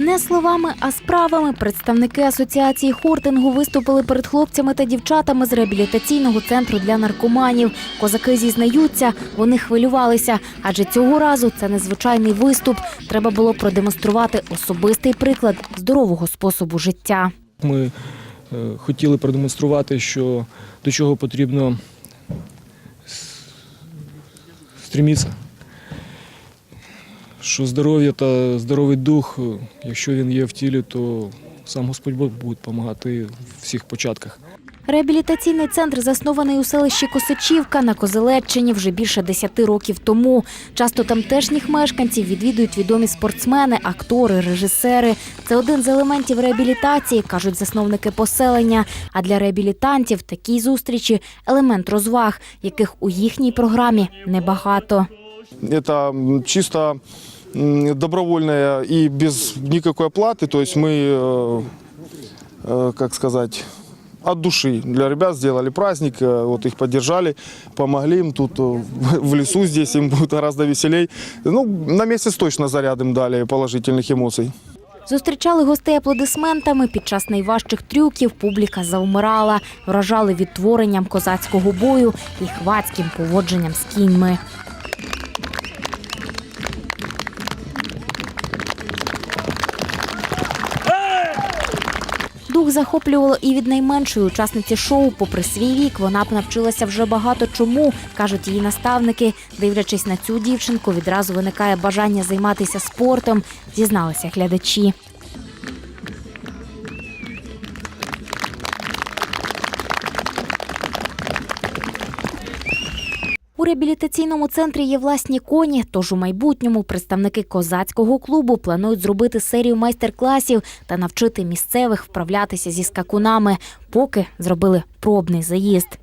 Не словами, а справами представники асоціації хортингу виступили перед хлопцями та дівчатами з реабілітаційного центру для наркоманів. Козаки зізнаються, вони хвилювалися, адже цього разу це незвичайний виступ. Треба було продемонструвати особистий приклад здорового способу життя. Ми е, хотіли продемонструвати, що до чого потрібно с- стрімітися. Що здоров'я та здоровий дух, якщо він є в тілі, то сам Господь Бог буде допомагати в всіх початках. Реабілітаційний центр заснований у селищі Косачівка на Козелеччині вже більше 10 років тому. Часто тамтешніх мешканців відвідують відомі спортсмени, актори, режисери. Це один з елементів реабілітації, кажуть засновники поселення. А для реабілітантів такі зустрічі елемент розваг, яких у їхній програмі небагато. Это м, чисто м, добровольное и без никакой оплаты. То есть мы, э, э, как сказать, от души для ребят сделали праздник, э, вот их поддержали, помогли им тут э, в лесу здесь им будет гораздо веселей. Ну, на месяц точно заряд им дали положительных эмоций. Зустрічали гостей аплодисментами. Під час найважчих трюків публіка завмирала, вражали відтворенням козацького бою і хвацьким поводженням з кіньми. Дух захоплювало і від найменшої учасниці шоу. Попри свій вік, вона б навчилася вже багато чому, кажуть її наставники. Дивлячись на цю дівчинку, відразу виникає бажання займатися спортом, зізналися глядачі. У реабілітаційному центрі є власні коні, тож у майбутньому представники козацького клубу планують зробити серію майстер-класів та навчити місцевих вправлятися зі скакунами, поки зробили пробний заїзд.